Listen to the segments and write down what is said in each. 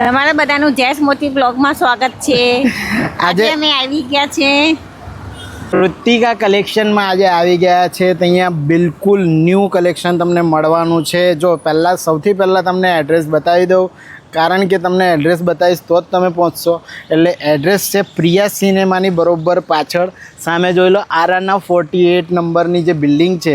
તમારા બધાનું જેસ મોતી બ્લોગમાં સ્વાગત છે. આજે અમે આવી ગયા છે. કૃતિકા કલેક્શનમાં આજે આવી ગયા છે. તો અહીંયા બિલકુલ ન્યૂ કલેક્શન તમને મળવાનું છે. જો પહેલાં સૌથી પહેલાં તમને એડ્રેસ બતાવી દઉં. કારણ કે તમને એડ્રેસ બતાવીશ તો જ તમે પહોંચશો. એટલે એડ્રેસ છે પ્રિયા સિનેમાની બરોબર પાછળ. સામે જોઈ લો આરાના ફોર્ટી એટ નંબરની જે બિલ્ડિંગ છે,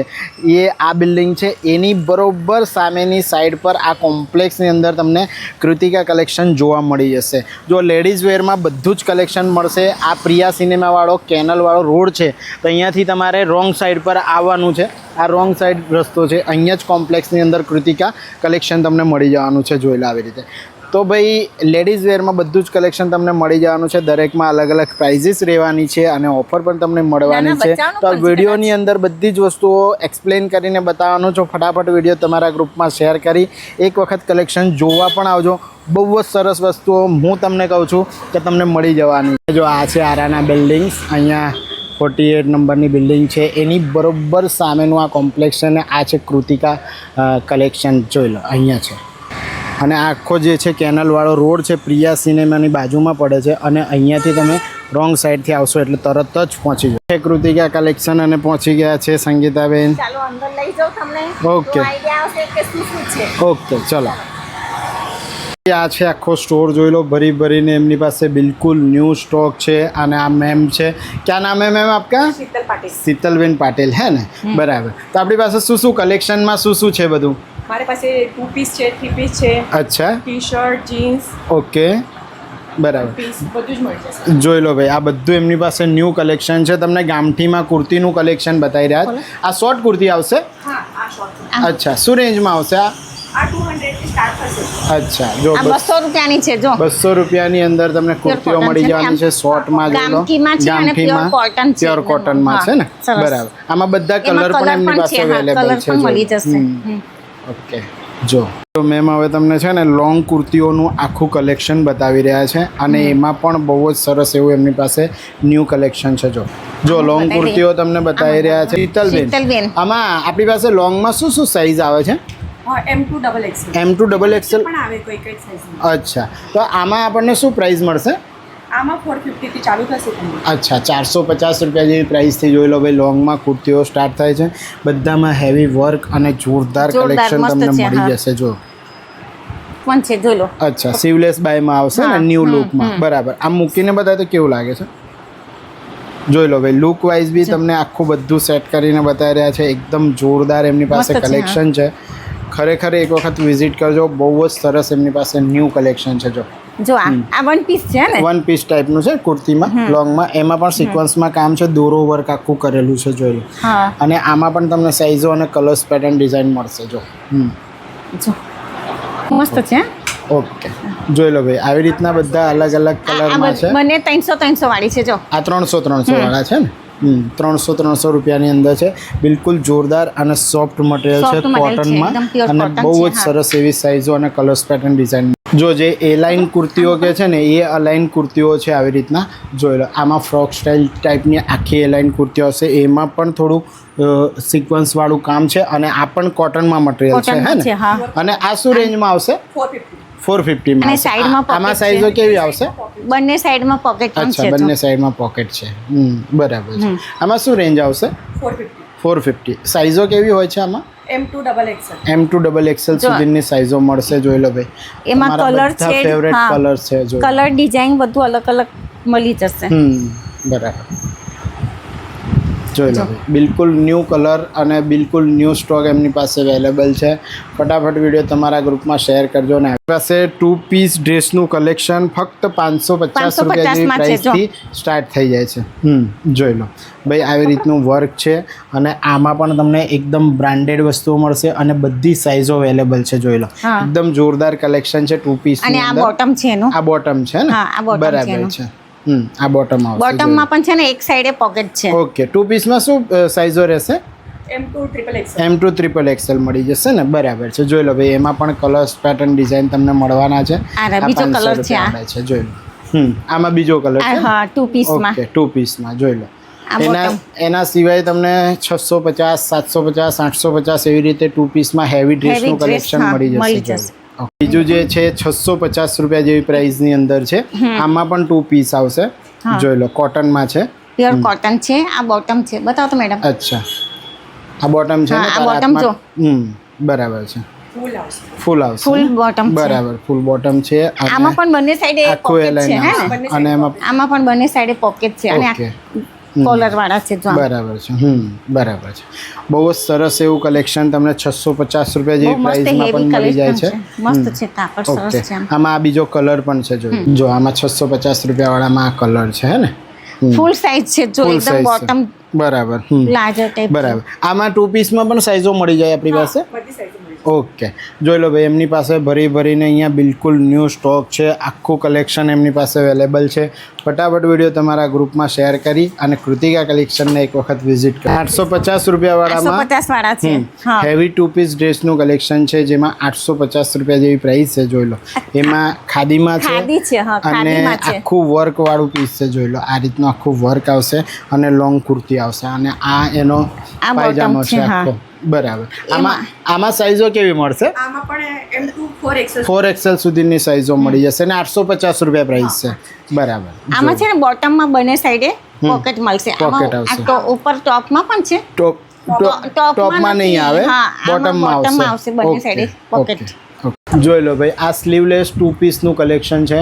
એ આ બિલ્ડિંગ છે. એની બરોબર સામેની સાઈડ પર આ કોમ્પ્લેક્સની અંદર તમને કૃતિકા કલેક્શન જોવા મળી જશે. જો લેડીઝ વેરમાં બધું જ કલેક્શન મળશે, આ પ્રિયા સિનેમાવાળો, કેનલવાળો રોડ છે, તો અહીંયાથી તમારે રોંગ સાઈડ પર આવવાનું છે. આ રોંગ સાઈડ રસ્તો છે. અહીંયા જ કોમ્પ્લેક્સની અંદર કૃતિકા કલેક્શન તમને મળી જવાનું છે જોઈ લો આવી રીતે. તો ભાઈ લેડીઝ વેરમાં બધું જ કલેક્શન તમને મળી જવાનું છે. દરેકમાં અલગ અલગ પ્રાઇઝીસ રહેવાની છે અને ઓફર પણ તમને મળવાની છે. તો આ વિડીયોની અંદર બધી જ વસ્તુઓ એક્સપ્લેન કરીને બતાવવાનો છો. ફટાફટ વીડિયો તમારા ગ્રુપમાં શેર કરી. એક વખત કલેક્શન જોવા પણ આવજો. બહુ જ સરસ વસ્તુઓ હું તમને કહું છું કે તમને મળી જવાની જો આ છે આરાના બિલ્ડિંગ્સ અહીંયા ફોર્ટી એટ નંબરની બિલ્ડિંગ છે. એની બરોબર સામેનું આ કોમ્પ્લેક્સ છે અને આ છે કૃતિકા કલેક્શન જોઈ લો અહીંયા છે. અને આખો જે છે કેનલવાળો રોડ છે પ્રિયા સિનેમાની બાજુમાં પડે છે અને અહીંયાથી તમે રોંગ સાઈડથી આવશો એટલે તરત જ પહોંચી જાઓ. કૃતિકા કલેક્શન અને પહોંચી ગયા છે સંગીતાબેન. ઓકે. ઓકે ચલો. આ છે આખો સ્ટોર જોઈ લો. ભરી ભરીને એમની પાસે બિલકુલ ન્યૂ સ્ટોક છે અને આ મેમ છે. ક્યાં નામ હે મેમ આપકા? શીતલ પાટીલ. શીતલબેન પાટીલ હે ને? બરાબર. તો આપણી પાસે શું શું કલેક્શનમાં શું શું છે બધું? મારી પાસે ટુ પીસ છે થ્રી પીસ છે અચ્છા. T-shirt jeans okay. બરાબર. પીસ બધું જ મળી જશે. જોઈ લો ભાઈ આ બધું એમની પાસે ન્યૂ કલેક્શન છે. તમને ગામઠીમાં કુર્તીનું કલેક્શન બતાવી રહ્યા છે. આ શોર્ટ કુર્તી આવશે? હા આ શોર્ટ અચ્છા શું રેન્જમાં આવશે આ? અચ્છા જો બસો રૂપિયાની છે જો. બસો રૂપિયાની અંદર તમને કુર્તીઓ મળી જવાની છે શોર્ટમાં જોઈ લો. ગામઠીમાં પ્યોર કોટનમાં છે ને બરાબર. આમાં બધા કલર પણ એમની પાસે અવેલેબલ છે મળી જશે. ઓકે. જો. તો મેમ હવે તમને છે ને લોંગ કુર્તીઓનું આખું કલેક્શન બતાવી રહ્યા છે અને એમાં પણ બહુ જ સરસ એવું એમની પાસે ન્યૂ કલેક્શન છે જો. જો લોંગ કુર્તીઓ તમને બતાવી રહ્યા છે. શીતલબેન. આમાં આપણી પાસે લોંગમાં શું શું સાઇઝ આવે છે? M to double XL M to double XL અચ્છા. તો આમાં આપણને શું પ્રાઇસ મળશે? આમાં ફોર ફિફ્ટીથી ચાલુ થશે અચ્છા ચારસો પચાસ રૂપિયા જેવી પ્રાઇસથી જોઈ લો ભાઈ લોંગમાં કુર્તીઓ સ્ટાર્ટ થાય છે. બધામાં હેવી વર્ક અને જોરદાર કલેક્શન તમને મળી જશે જો. પણ છે જોઈ લો. અચ્છા સીવલેસ બાયમાં આવશે ને ન્યૂ લુકમાં બરાબર. આમ મૂકીને બધા તો કેવું લાગે છે? જોઈ લો ભાઈ લુક વાઇઝ બી તમને આખું બધું સેટ કરીને બતાવી રહ્યા છે. એકદમ જોરદાર એમની પાસે કલેક્શન છે. ખરેખર એક વખત વિઝિટ કરજો. બહુ જ સરસ એમની પાસે ન્યૂ કલેક્શન છે જો. જો આ આ વન પીસ છે ને? વન પીસ ટાઈપનું છે કુર્તીમાં લોંગમાં એમાં પણ સિક્વન્સમાં કામ છે દોરો વર્ક આખું કરેલું છે લો. અને આમાં પણ તમને સાઇઝો અને કલર્સ પેટર્ન ડિઝાઇન મળશે જો. જો. મસ્ત છે ઓકે. જોઈ લો ભાઈ આવી રીતના બધા અલગ અલગ કલરમાં છે. મને ત્રણસો ત્રણસો વાળી છે જો. આ ત્રણસો ત્રણસો વાળા છે ને? ત્રણસો ત્રણસો રૂપિયાની અંદર છે. બિલકુલ જોરદાર અને સોફ્ટ મટીરિયલ છે, કોટનમાં અને બહુ જ સરસ એવી સાઇઝો અને કલર્સ પેટર્ન ડિઝાઇન જો જે એ લાઇન કુર્તીઓ કે છે ને એ અલાઇન કુર્તીઓ છે આવી રીતના. જોઈ લો આમાં ફ્રોક સ્ટાઇલ ટાઈપની આખી એ લાઇન કુર્તીઓ હશે. એમાં પણ થોડું સિક્વન્સવાળું કામ છે અને આ પણ કોટનમાં મટીરિયલ છે હે ને. અને આ શું રેન્જમાં આવશે? ફોર ફિફ્ટીમાં અને સાઈડમાં આમાં સાઈઝો કેવી આવશે? બંને સાઈડમાં પોકેટ અચ્છા બંને સાઈડમાં પોકેટ છે. બરાબર છે. આમાં શું રેન્જ આવશે? ફોર ફિફ્ટી ફોર ફિફ્ટી સાઇઝો કેવી હોય છે આમાં? M to double XL M to double XL સુધીની સાઇઝો મળશે જોઈ લો ભાઈ. એમાં કલર છે ફેવરેટ કલર છે જો કલર ડિઝાઇન બધું અલગ અલગ મળી જશે. હમ બરાબર. જોઈ લો. બિલકુલ ન્યૂ કલર અને બિલકુલ ન્યૂ સ્ટોક એમની પાસે અવેલેબલ છે. ફટાફટ વીડિયો તમારા ગ્રુપમાં શેર કરજો ને. આપણી પાસે ટુ પીસ ડ્રેસનું કલેક્શન ફક્ત પાંચસો પચાસ 550 રૂપિયા જેવી માં છે, જો. પ્રાઇસથી સ્ટાર્ટ થઈ જાય છે. હમ જોઈ લો. ભાઈ આવી રીતનું વર્ક છે અને આમાં પણ તમને એકદમ બ્રાન્ડેડ વસ્તુઓ મળશે અને બધી સાઇઝો અવેલેબલ છે જોઈ લો. એકદમ જોરદાર કલેક્શન છે ટુ પીસ અને આ બોટમ છે એનું. આ બોટમ છે ને? બરાબર છે. આ બોટમ આવશે બોટમમાં પણ છે ને એક સાઈડે પોકેટ છે. ઓકે ટુ પીસમાં શું સાઇઝો રહેશે? M to triple XL M to triple XL મળી જશે ને? બરાબર છે જોઈ લો ભાઈ એમાં પણ કલર્સ પેટર્ન ડિઝાઇન તમને મળવાના છે. આ બીજો કલર છે આ. છે જોઈ લો. હમ આમાં બીજો કલર છે? હા ટુ પીસમાં ઓકે ટુ પીસમાં જોઈ લો. એના એના સિવાય તમને છસો પચાસ સાતસો પચાસ આઠસો પચાસ એવી રીતે ટુ પીસમાં હેવી ડ્રેસનું કલેક્શન મળી જશે. બીજું જે છે છસો પચાસ રૂપિયા જેવી પ્રાઇસની અંદર છે. આમાં પણ ટુ પીસ આવશે. જોઈ લો કોટનમાં છે. પ્યોર કોટન છે. આ બોટમ છે. બતાવો તો મેડમ અચ્છા. આ બોટમ છે આ બોટમ જો. હમ બરાબર છે. ફૂલ આવશે. ફૂલ બોટમ બરાબર ફૂલ બોટમ છે. આમાં પણ બંને સાઈડે પોકેટ છે અને આમાં પણ બંને સાઈડે પોકેટ છે. અને ઓકે કોલર વાળા છે બરાબર છે. હમ બરાબર છે. બહુ જ સરસ એવું કલેક્શન તમને છસો પચાસ રૂપિયા જેવી પ્રાઇસમાં પણ મળી જાય છે. મસ્ત છે કાપડ સરસ છે આમાં. આ બીજો કલર પણ છે જો. જો આમાં છસો પચાસ રૂપિયાવાળામાં આ કલર છે હે ને? ફૂલ સાઇઝ છે જો એકદમ બોટમ બરાબર. લાર્જર ટાઈપ બરાબર. આમાં ટુ પીસમાં પણ સાઇઝો મળી જાય આપણી પાસે? બધી મળી ઓકે. જોઈ લો ભાઈ એમની પાસે ભરી ભરીને અહીંયા બિલકુલ ન્યૂ સ્ટોક છે. આખું કલેક્શન એમની પાસે અવેલેબલ છે. ફટાફટ વીડિયો તમારા ગ્રુપમાં શેર કરી અને કૃતિકા કલેક્શનને એક વખત વિઝિટ કરો. આઠસો પચાસ રૂપિયાવાળામાં પચાસ વાળા છે. હેવી ટુ પીસ ડ્રેસનું કલેક્શન છે જેમાં આઠસો પચાસ રૂપિયા જેવી પ્રાઇસ છે જોઈ લો. એમાં ખાદીમાં છે અને આખું વર્કવાળું પીસ છે જોઈ લો. આ રીતનું આખું વર્ક આવશે અને લોંગ કુર્તી આવશે. અને આ એનો પાયજામો છે, આખો. બરાબર. આમાં આમાં સાઈઝો કેવી મળશે? આમાં પણ M to four XL four XL સુધીની સાઈઝો મળી જશે અને આઠસો પચાસ રૂપિયા પ્રાઇસ છે. બરાબર. આમાં છે ને બોટમમાં બંને સાઈડે પોકેટ મળશે. પોકેટ આવશે. તો ઉપર ટોપમાં પણ છે. ટોપ ટોપમાં ટોપમાં નહીં આવે હા, બોટમમાં આવશે. આવશે બંને સાઈડે. ઓકે. જોઈ લો ભાઈ આ સ્લીવલેસ ટુ પીસનું કલેક્શન છે.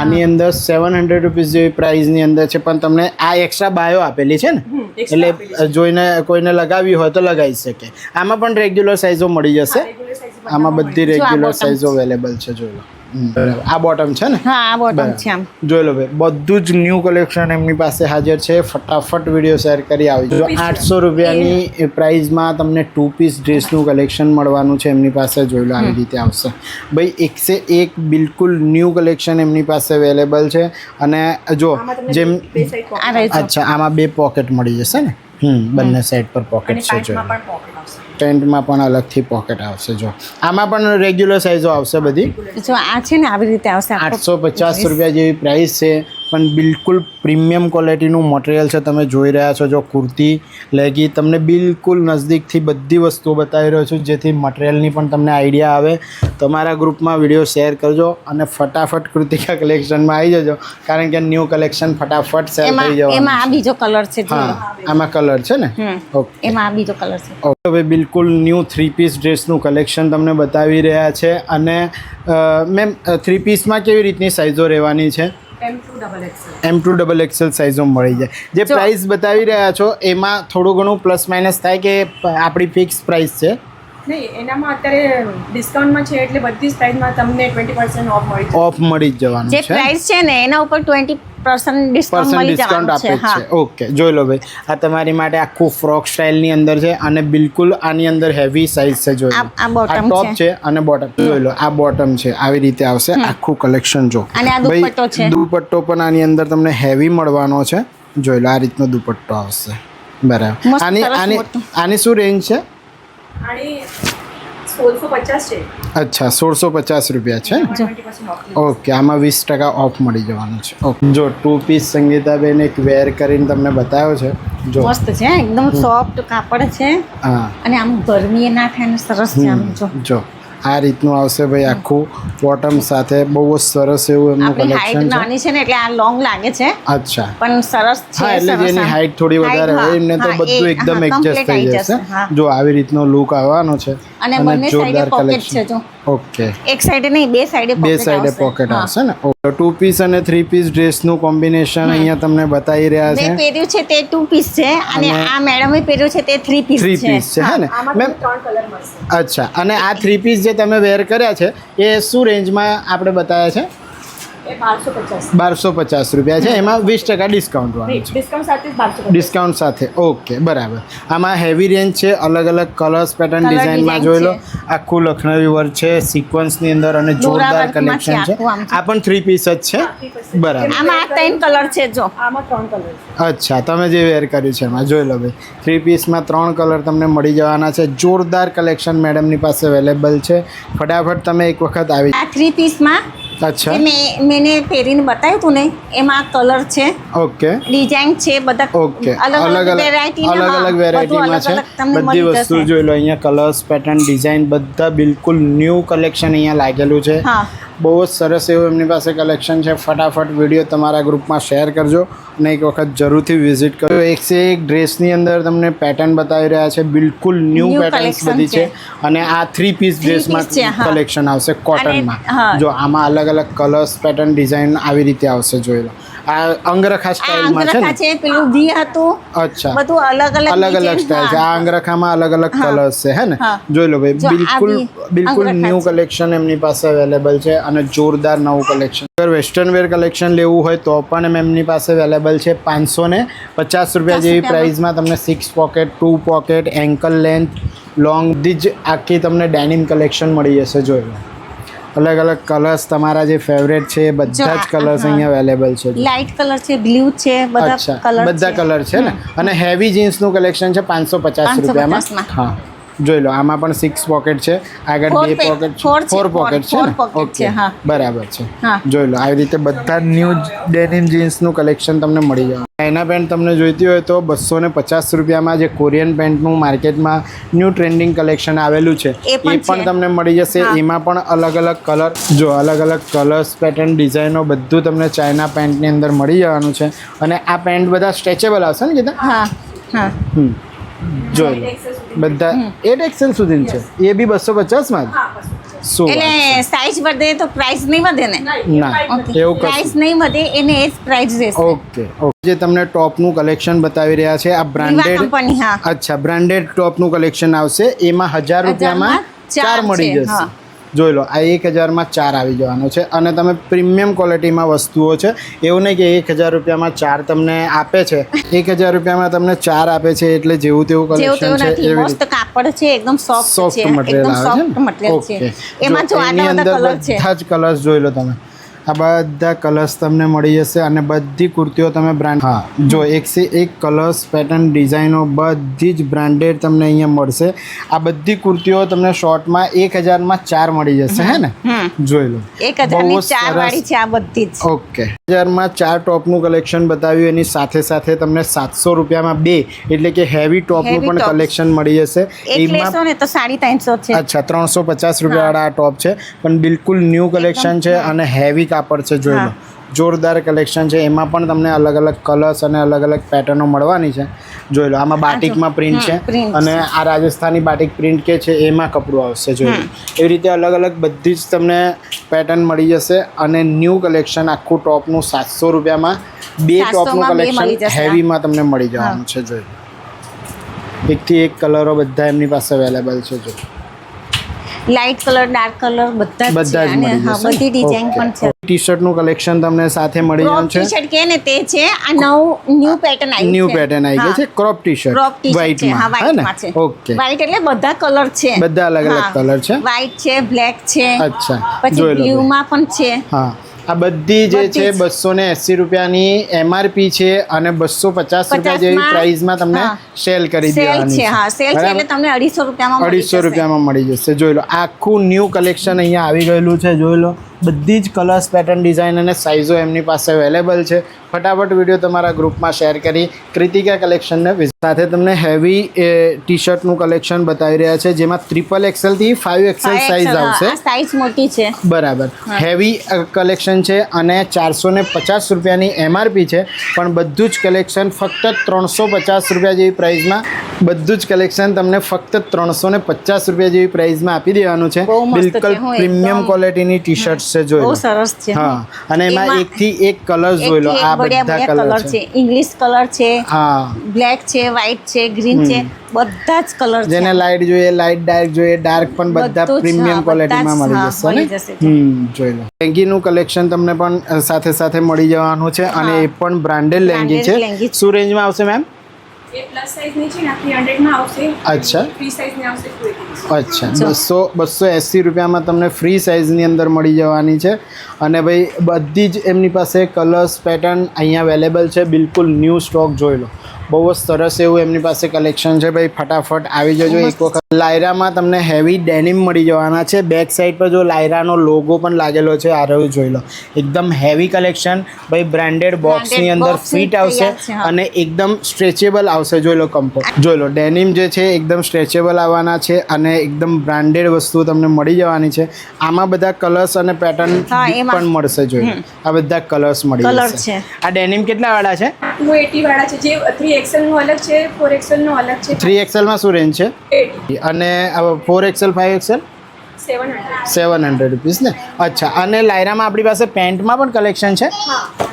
આની અંદર સેવન હંડ્રેડ રૂપીસ જેવી પ્રાઇઝની અંદર છે પણ તમને આ એક્સ્ટ્રા બાયો આપેલી છે ને? એટલે જોઈને કોઈને લગાવી હોય તો લગાવી શકે. આમાં પણ રેગ્યુલર સાઇઝો મળી જશે. આમાં બધી રેગ્યુલર સાઇઝો અવેલેબલ છે જોઈ લો. આ બોટમ છે ને? હા આ બોટમ છે આમ. જોઈ લો ભાઈ બધું જ ન્યૂ કલેક્શન એમની પાસે હાજર છે. ફટાફટ વીડિયો શેર કરી આવી. જો આઠસો રૂપિયાની પ્રાઇઝમાં તમને ટુ પીસ ડ્રેસનું કલેક્શન મળવાનું છે એમની પાસે. જોઈ લો આવી રીતે આવશે. ભાઈ એકસે એક બિલકુલ ન્યૂ કલેક્શન એમની પાસે અવેલેબલ છે. અને જો જેમ જો અચ્છા આમાં બે પોકેટ મળી જશે ને? હમ બંને સાઈડ પર પોકેટ છે જોઈ પેન્ટમાં પણ અલગથી પોકેટ આવશે જો. આમાં પણ રેગ્યુલર સાઈઝો આવશે બધી. જો આ છે ને આવી રીતે આવશે આઠસો પચાસ રૂપિયા જેવી પ્રાઇસ છે પણ બિલકુલ પ્રીમિયમ ક્વોલિટીનું મટીરિયલ છે તમે જોઈ રહ્યા છો જો કુર્તી લેગી તમને બિલકુલ નજદીકથી બધી વસ્તુઓ બતાવી રહ્યો છું જેથી મટીરિયલની પણ તમને આઈડિયા આવે. તમારા ગ્રુપમાં વીડિયો શેર કરજો અને ફટાફટ કૃતિકા કલેક્શનમાં આવી જજો કારણ કે ન્યૂ કલેક્શન ફટાફટ શેર થઈ એમાં એમાં આ બીજો કલર છે હા આમાં કલર છે ને? ઓકે એમાં આ બીજો કલર છે. ઓકે હવે બિલકુલ ન્યૂ થ્રી પીસ ડ્રેસનું કલેક્શન તમને બતાવી રહ્યા છે અને મેમ થ્રી પીસમાં કેવી રીતની સાઇઝો રહેવાની છે? M to double XL. સાઇઝો મળી જાય. જે જો. પ્રાઇસ બતાવી રહ્યા છો એમાં થોડું ઘણું પ્લસ માઇનસ થાય કે આપણી ફિક્સ પ્રાઇસ છે? નહીં એનામાં અત્યારે ડિસ્કાઉન્ટમાં છે એટલે બધી જ પ્રાઇસમાં તમને ટ્વેન્ટી પર્સન્ટ ઓફ મળી ઓફ મળી જ જવાનું જે છે. પ્રાઇસ છે ને એના ઉપર twenty percent discount percent discount આપે છે ઓકે જોઈ લો ભાઈ. આ તમારી માટે આખું ફ્રોક સ્ટાઇલની અંદર છે અને બિલકુલ આની અંદર હેવી સાઇઝ છે જોઈ લો. આ- ટોપ છે. અને બોટમ જોઈ લો આ બોટમ છે. આવી રીતે આવશે આખું કલેક્શન જો. અને આ ભાઈ, દુપટ્ટો છે. દુપટ્ટો પણ આની અંદર તમને હેવી મળવાનો છે. જોઈ લો આ રીતનો દુપટ્ટો આવશે. બરાબર. આની આની આની શું રેન્જ છે? સોળસો પચાસ છે. અચ્છા સોળસો પચાસ રૂપિયા છે? ઓકે આમાં વીસ ટકા ઓફ મળી જવાનું છે. ઓકે. જો ટુ પીસ સંગીતાબેન એક વેર કરીને તમને બતાવ્યો છે. જો. મસ્ત છે એકદમ સોફ્ટ કાપડ છે. હા. અને આમ ગરમી ના થાય ને સરસ છે આમ જો. જો. આ રીતનું આવશે ભાઈ આખું બોટમ સાથે. બહુ જ સરસ એવું એમનું કલેક્શન છે. નાની છે ને એટલે આ લોંગ લાગે છે. અચ્છા. પણ સરસ છે હા એટલે જેની હાઈટ થોડી વધારે હોય એમને તો બધું એકદમ એડજસ્ટ થઈ જશે. જો આવી રીતનો લુક આવવાનો છે. અને બંને સાઈડે પોકેટ છે જો. ઓકે. એક સાઈડે નહીં બે સાઈડે બે સાઈડે પોકેટ. આવશે ને? ટુ પીસ અને થ્રી પીસ ડ્રેસનું કોમ્બિનેશન અહીંયા તમને બતાવી રહ્યા છે. પહેર્યું છે તે ટુ પીસ છે અને આ મેડમે પહેર્યું છે તે થ્રી પીસ થ્રી પીસ છે હે. ને? મેમ ત્રણ કલર મળશે. અચ્છા અને આ થ્રી પીસ જે તમે વેર કર્યા છે એ શું રેન્જમાં આપણે બતાવ્યા છે? બારસો પચાસ. રૂપિયા છે. એમાં વીસ ટકા ડિસ્કાઉન્ટ છે. ડિસ્કાઉન્ટ સાથે ઓકે બરાબર. આમાં હેવી રેન્જ છે અલગ અલગ કલર્સ પેટર્ન ડિઝાઇનમાં જોઈ લો. આખું લખનવી વર્ક છે સિક્વન્સની અંદર અને જોરદાર કલેક્શન છે આ પણ થ્રી પીસ જ છે. બરાબર. આમાં આ ત્રણ કલર છે જો. આમાં ત્રણ કલર અચ્છા તમે જે વેર કર્યું છે એમાં જોઈ લો ભાઈ. થ્રી પીસમાં ત્રણ કલર તમને મળી જવાના છે. જોરદાર કલેક્શન મેડમની પાસે અવેલેબલ છે. ફટાફટ તમે એક વખત આવી આ થ્રી પીસમાં અચ્છા. મેં મેને પહેરીને બતાવ્યું હતું ને એમાં કલર છે. ઓકે. ડિઝાઇન છે બધા ઓકે. અલગ અલગ વેરાયટી અલગ અલગ વેરાયટીમાં છે. બધી વસ્તુ જોઈ લો અહીંયા કલર્સ પેટર્ન ડિઝાઇન બધા બિલકુલ ન્યૂ કલેક્શન અહીંયા લાગેલું છે. હા. બહુ જ સરસ એવું એમની પાસે કલેક્શન છે. ફટાફટ વીડિયો તમારા ગ્રુપમાં શેર કરજો અને એક વખત જરૂરથી વિઝિટ કરજો. એક સે એક ડ્રેસની અંદર તમને પેટર્ન બતાવી રહ્યા છે. બિલકુલ ન્યૂ પેટર્ન પેટર્ન્સ બધી છે. અને આ થ્રી પીસ ડ્રેસમાં. કલેક્શન આવશે કોટનમાં જો આમાં અલગ અલગ કલર્સ પેટર્ન ડિઝાઇન આવી રીતે આવશે જોઈ લો. આ અંગરખા સ્ટાઇલમાં છે છે પેલું ઘી હતું. અચ્છા. બધું અલગ અલગ અલગ અલગ સ્ટાઇલ છે. આ અંગરખામાં અલગ અલગ. કલર્સ છે હે ને? જોઈ લો ભાઈ બિલકુલ બિલકુલ ન્યૂ કલેક્શન એમની પાસે અવેલેબલ છે અને જોરદાર નવું કલેક્શન અગર વેસ્ટર્ન વેર કલેક્શન લેવું હોય તો પણ એમ એમની પાસે અવેલેબલ છે પાંચસો ને પચાસ રૂપિયા જેવી પ્રાઇઝમાં પ્રાઇસમાં તમને six pocket two pocket ankle length long બધી જ આખી તમને ડેનિમ કલેક્શન મળી જશે જોઈ લો. અલગ અલગ કલર્સ તમારા જે ફેવરેટ છે બધા જ કલર્સ. અહીંયા અવેલેબલ છે લાઇટ કલર છે બ્લુ છે બધા કલર બધા કલર છે ને? અને હેવી જીન્સનું કલેક્શન છે પાંચસો પચાસ 550 રૂપિયામાં. હા. જોઈ લો આમાં પણ સિક્સ પોકેટ છે. આગળ બે પોકેટ ફોર પોકેટ છે ઓકે બરાબર છે. જોઈ લો આવી રીતે બધા ન્યૂ ડેનિમ જીન્સનું કલેક્શન તમને મળી જાય ચાઇના પેન્ટ તમને જોઈતી હોય તો બસો ને પચાસ રૂપિયામાં જે કોરિયન પેન્ટનું માર્કેટમાં ન્યૂ ટ્રેન્ડિંગ કલેક્શન આવેલું છે. એ પણ પણ તમને મળી જશે. એમાં પણ અલગ અલગ કલર જો અલગ અલગ કલર્સ પેટર્ન ડિઝાઇનો બધું તમને ચાઇના પેન્ટની અંદર મળી જવાનું છે. અને આ પેન્ટ બધા સ્ટ્રેચેબલ આવશે ને કીધા? હા હા. હમ. જોઈ લો બધા એટ એક્સેલ સુધી છે. એ બી બસો પચાસમાં જ? વાત એટલે સાઈઝ વધે તો પ્રાઇસ નહીં વધે ને? ના એવું પ્રાઇસ નહીં વધે એને એ જ પ્રાઇસ રહેશે. ઓકે ઓકે જે તમને ટોપનું કલેક્શન બતાવી રહ્યા છે આ બ્રાન્ડેડ અચ્છા બ્રાન્ડેડ ટોપનું કલેક્શન આવશે. એમાં હજાર રૂપિયામાં ચાર ચાર મળી જશે. જોઈ લો આ એક હજારમાં ચાર આવી જવાનો છે અને તમે પ્રીમિયમ ક્વોલિટીમાં વસ્તુઓ છે એવું નહીં કે એક હજાર રૂપિયામાં ચાર તમને આપે છે. એક હજાર રૂપિયામાં તમને ચાર આપે છે એટલે જેવું તેવું કલેક્શન છે મસ્ત કાપડ છે એકદમ સોફ્ટ સોફ્ટ મટીરિયલ આવે છે ઓકે એમાં જો અંદર બધા કલર છે. બધા જ કલર્સ જોઈ લો તમે. આ બધા કલર્સ તમને મળી જશે અને બધી કુર્તીઓ તમે બ્રાન્ડ હા જો એકસે એક કલર્સ પેટર્ન ડિઝાઇનો બધી જ બ્રાન્ડેડ તમને અહીંયા મળશે. આ બધી કુર્તીઓ તમને શોર્ટમાં એક હજારમાં ચાર મળી જશે હે ને? જોઈ લો. એક હજારની ચાર વાળી છે આ બધી જ. ઓકે. હજારમાં ચાર ટોપનું કલેક્શન બતાવ્યું એની સાથે સાથે તમને સાતસો રૂપિયામાં બે એટલે કે હેવી ટોપનું પણ કલેક્શન મળી જશે. તો સાડી ત્રણસો છે. અચ્છા ત્રણસો પચાસ રૂપિયાવાળા આ ટોપ છે પણ બિલકુલ ન્યૂ કલેક્શન છે અને હેવી કાપડ છે જોઈ લો. જોરદાર કલેક્શન છે. એમાં પણ તમને અલગ અલગ કલર્સ અને અલગ અલગ પેટર્નો મળવાની છે. જોઈ લો આમાં બાટિકમાં પ્રિન્ટ છે અને આ રાજસ્થાની બાટિક પ્રિન્ટ કે છે એમાં કપડું આવશે જોઈ લો. એવી રીતે અલગ અલગ બધી જ તમને પેટર્ન મળી જશે અને ન્યૂ કલેક્શન આખું ટોપનું સાતસો રૂપિયામાં બે ટોપનું કલેક્શન હેવીમાં તમને મળી જવાનું છે જોઈ લો. એકથી એક કલરો બધા એમની પાસે અવેલેબલ છે જો લાઇટ કલર ડાર્ક કલર બધા બધા જ મળી હા જશે. બધી ડિઝાઇન પણ છે. ટી શર્ટનું કલેક્શન તમને સાથે મળી ક્રોપ છે ટી શર્ટ કે ને તે છે આ નવું ન્યૂ પેટર્ન આવી છે. ન્યૂ પેટર્ન આવી ગઈ છે crop t-shirt crop t-shirt છે હા ને? ઓકે વ્હાઇટ એટલે બધા કલર છે. બધા અલગ અલગ કલર છે. વ્હાઇટ છે બ્લેક છે. અચ્છા. પછી બ્લુ માં પણ છે. હા. આ બધી જે છે બસો ને એસી રૂપિયાની એમઆરપી છે અને બસો પચાસ રૂપિયા જેવી 50 પ્રાઇસમાં તમને સેલ કરી દેવાની છે હા સેલ છે એટલે તમને અઢીસો રૂપિયામાં અઢીસો રૂપિયામાં મળી જશે. જોઈ લો આખું ન્યૂ કલેક્શન અહીંયા આવી ગયેલું છે જોઈ લો. બધી જ કલર્સ પેટર્ન ડિઝાઇન અને સાઇઝો એમની પાસે અવેલેબલ છે. ફટાફટ વીડિયો તમારા ગ્રુપમાં શેર કરી કૃતિકા કલેક્શનને સાથે તમને હેવી ટી શર્ટનું કલેક્શન બતાવી રહ્યા છે જેમાં ટ્રિપલ એક્સેલથી ફાઇવ એક્સેલ સાઇઝ આવશે. સાઇઝ મોટી છે. બરાબર. હેવી કલેક્શન છે અને ચારસો ને પચાસ રૂપિયાની એમઆરપી છે પણ બધું જ કલેક્શન ફક્ત ત્રણસો પચાસ રૂપિયા જેવી પ્રાઇસમાં બધું જ કલેક્શન તમને ફક્ત ત્રણસો ને પચાસ રૂપિયા જેવી પ્રાઇસમાં આપી દેવાનું છે. બિલકુલ પ્રીમિયમ ક્વોલિટીની ટી શર્ટ છે જોઈ બહુ લો સરસ છે. હા અને એમાં એક એકથી એક કલર જોઈ લો આ બધા કલર છે. ઇંગ્લિશ કલર છે હા. બ્લેક છે વ્હાઇટ છે ગ્રીન છે બધા જ કલર છે. જેને લાઇટ જોઈએ લાઇટ ડાર્ક જોઈએ ડાર્ક પણ બધા પ્રીમિયમ ક્વોલિટીમાં મળી જશે ને? હમ જોઈ લો લેંગીનું કલેક્શન તમને પણ સાથે સાથે મળી જવાનું છે અને એ પણ બ્રાન્ડેડ લેંગી છે. શું રેન્જમાં આવશે મેમ એ પ્લસ સાઇઝની છે ને થ્રી હંડ્રેડમાં આવશે. અચ્છા. ફ્રી સાઇઝની આવશે અચ્છા. બસો બસો એંસી રૂપિયામાં તમને ફ્રી સાઇઝની અંદર મળી જવાની છે. અને ભાઈ બધી જ એમની પાસે કલર્સ પેટર્ન અહીંયા અવેલેબલ છે. બિલકુલ ન્યૂ સ્ટોક જોઈ લો. બહુ જ સરસ એવું એમની પાસે કલેક્શન છે ભાઈ. ફટાફટ આવી જજો એક વખત. લાયરામાં તમને હેવી ડેનિમ મળી જવાના છે. બેક સાઈડ પર જો લાયરાનો લોગો પણ લાગેલો છે આ રહ્યું જોઈ લો. એકદમ હેવી કલેક્શન ભાઈ બ્રાન્ડેડ બોક્સની અંદર ફિટ આવશે. અને એકદમ સ્ટ્રેચેબલ આવશે જોઈ લો કમ્ફર્ટ જોઈ લો ડેનિમ જે છે એકદમ સ્ટ્રેચેબલ આવવાના છે અને એકદમ બ્રાન્ડેડ વસ્તુ તમને મળી જવાની છે. આમાં બધા કલર્સ અને પેટર્ન પણ મળશે જોઈ લો. આ બધા કલર્સ મળી જશે. છે. આ ડેનિમ કેટલા વાળા છે? ટુ એટી વાળા છે જે થ્રી એક્સેલનું અલગ છે ફોર એક્સેલનું અલગ છે. થ્રી એક્સેલમાં શું રેન્જ છે? અને four XL five XL seven hundred rupees ને? અચ્છા અને લાયરામાં આપણી પાસે પેન્ટમાં પણ કલેક્શન છે?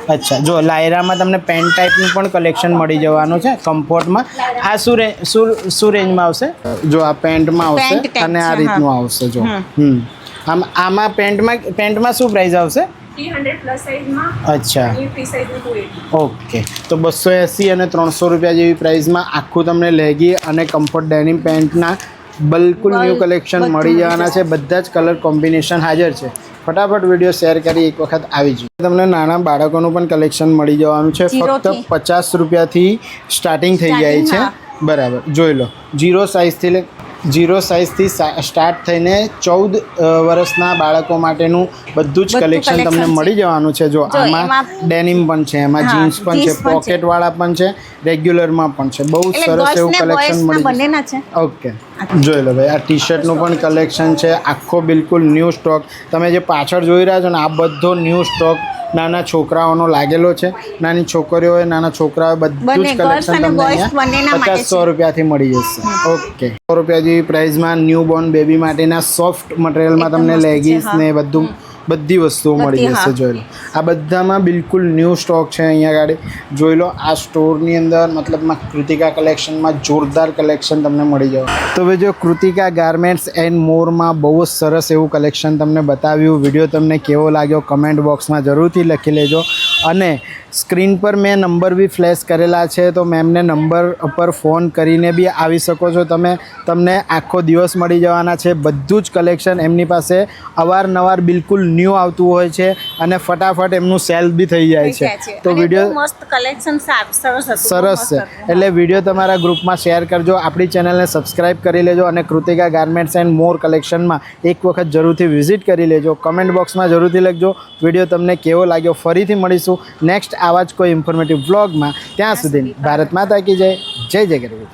અચ્છા જો લાયરામાં તમને પેન્ટ ટાઈપનું પણ કલેક્શન મળી જવાનું છે કમ્ફર્ટમાં આ શું રે શું શું રેન્જમાં આવશે? જો આ પેન્ટમાં આવશે અને આ રીતનું આવશે જો. હમ. આમ આમાં પેન્ટમાં પેન્ટમાં શું પ્રાઇસ આવશે? પ્લસ સાઇઝમાં અચ્છા. અને ફ્રી ઓકે. તો બસો એંસી અને ત્રણસો રૂપિયા જેવી પ્રાઇસમાં આખું તમને લેગી અને કમ્ફર્ટ ડેનિમ પેન્ટના બિલકુલ ન્યૂ કલેક્શન મળી મળી જવાના છે. બધા જ કલર કોમ્બિનેશન હાજર છે. ફટાફટ વીડિયો શેર કરી એક વખત આવી જઈએ. તમને નાના બાળકોનું પણ કલેક્શન મળી જવાનું છે. ફક્ત પચાસ રૂપિયાથી સ્ટાર્ટિંગ થઈ જાય છે. બરાબર. જોઈ લો. જીરો સાઇઝથી લે જીરો સાઇઝથી સ્ટાર્ટ થઈને ચૌદ વર્ષના બાળકો માટેનું બધું જ કલેક્શન તમને મળી જવાનું છે. જો આમાં ડેનિમ પણ છે એમાં જીન્સ પણ છે પોકેટવાળા પણ છે. રેગ્યુલરમાં પણ છે. બહુ સરસ એવું કલેક્શન મળી છે. ઓકે. જોઈ લો ભાઈ આ ટી શર્ટનું પણ કલેક્શન છે આખો બિલકુલ ન્યૂ સ્ટોક તમે જે પાછળ જોઈ રહ્યા છો ને આ બધો ન્યૂ સ્ટોક નાના છોકરાઓનો લાગેલો છે. નાની છોકરીઓએ નાના છોકરાઓ બધું જ કલેક્શન તમને અહીંયા પચાસ સો રૂપિયાથી મળી જશે. ઓકે. સો રૂપિયા જેવી પ્રાઇઝમાં ન્યૂ બોર્ન બેબી માટેના સોફ્ટ મટીરિયલમાં તમને લેગીસ ને બધું બધી વસ્તુઓ મળી જશે જોઈ લો. આ બધામાં બિલકુલ ન્યૂ સ્ટોક છે અહીંયા આગળ જોઈ લો આ સ્ટોરની અંદર મતલબમાં કૃતિકા કલેક્શનમાં જોરદાર કલેક્શન તમને મળી જવા તો હવે જો કૃતિકા ગાર્મેન્ટ્સ એન્ડ મોરમાં બહુ જ સરસ એવું કલેક્શન તમને બતાવ્યું. વીડિયો તમને કેવો લાગ્યો? કમેન્ટ બોક્સમાં જરૂરથી લખી લેજો. અને સ્ક્રીન પર મેં નંબર બી ફ્લેશ કરેલા છે તો મેમને નંબર પર ફોન કરીને બી આવી શકો છો. તમે તમને આખો દિવસ મળી જવાના છે. બધું જ કલેક્શન એમની પાસે અવારનવાર બિલકુલ ન્યૂ આવતું હોય છે અને ફટાફટ એમનું સેલ બી થઈ જાય છે. તો વીડિયો મસ્ત કલેક્શન સરસ સરસ છે. એટલે વીડિયો તમારા ગ્રુપમાં શેર કરજો. આપણી ચેનલને સબસ્ક્રાઇબ કરી લેજો અને કૃતિકા ગાર્મેન્ટ્સ એન્ડ મોર કલેક્શનમાં એક વખત જરૂરથી વિઝિટ કરી લેજો. કમેન્ટ બોક્સમાં જરૂરથી લખજો. વીડિયો તમને કેવો લાગ્યો ફરીથી મળીશું. નેક્સ્ટ આવા જ કોઈ ઇન્ફોર્મેટિવ વ્લોગમાં ત્યાં સુધી ભારત માતા કી જય. જય જય ગરવી.